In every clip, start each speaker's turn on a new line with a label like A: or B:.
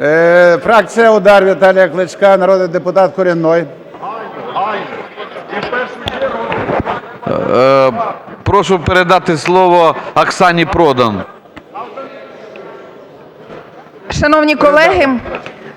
A: Е, Фракція Удар Віталія Кличка, народний депутат Корінной.
B: Е, прошу передати слово Оксані Продан.
C: Шановні колеги,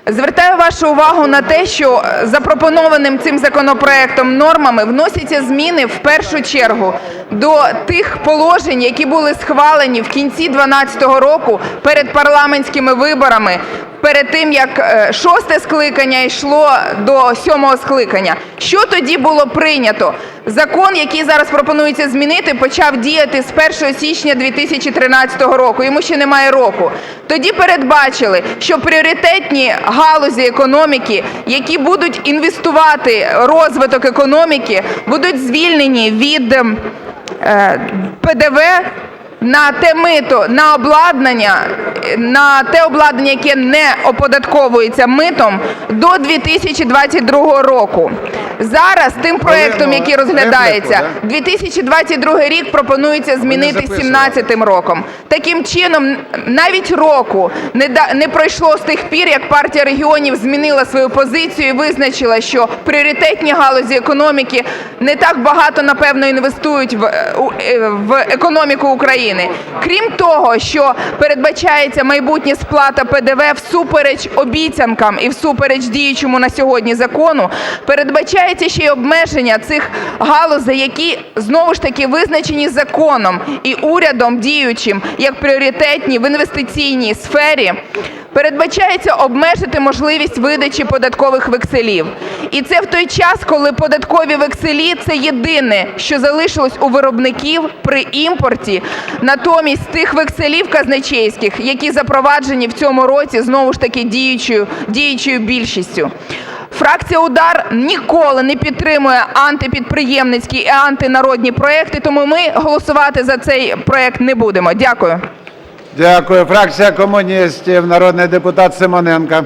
C: звертаю вашу увагу на те, що запропонованим цим законопроектом нормами вносяться зміни в першу чергу до тих положень, які були схвалені в кінці 2012 року перед парламентськими виборами. Перед тим як е, шосте скликання йшло до сьомого скликання, що тоді було прийнято? Закон, який зараз пропонується змінити, почав діяти з 1 січня 2013 року. Йому ще немає року. Тоді передбачили, що пріоритетні галузі економіки, які будуть інвестувати розвиток економіки, будуть звільнені від ем, е, ПДВ на те мито, на обладнання, на те обладнання, яке не оподатковується митом до 2022 року. Зараз тим проектом, який розглядається,
A: репліку, да?
C: 2022 рік пропонується змінити
A: записували.
C: 17 роком. Таким чином, навіть року не, да- не пройшло з тих пір, як партія регіонів змінила свою позицію і визначила, що пріоритетні галузі економіки не так багато, напевно, інвестують в, е, е, в економіку України. Крім того, що передбачається майбутня сплата ПДВ всупереч обіцянкам і всупереч діючому на сьогодні закону, передбачається ще й обмеження цих галузей, які знову ж таки визначені законом і урядом діючим як пріоритетні в інвестиційній сфері. Передбачається обмежити можливість видачі податкових векселів. І це в той час, коли податкові векселі це єдине, що залишилось у виробників при імпорті. Натомість тих векселів казначейських, які запроваджені в цьому році, знову ж таки діючою, діючою більшістю. Фракція Удар ніколи не підтримує антипідприємницькі і антинародні проекти, тому ми голосувати за цей проект не будемо. Дякую.
A: Дякую. Фракція комуністів, народний депутат Симоненко.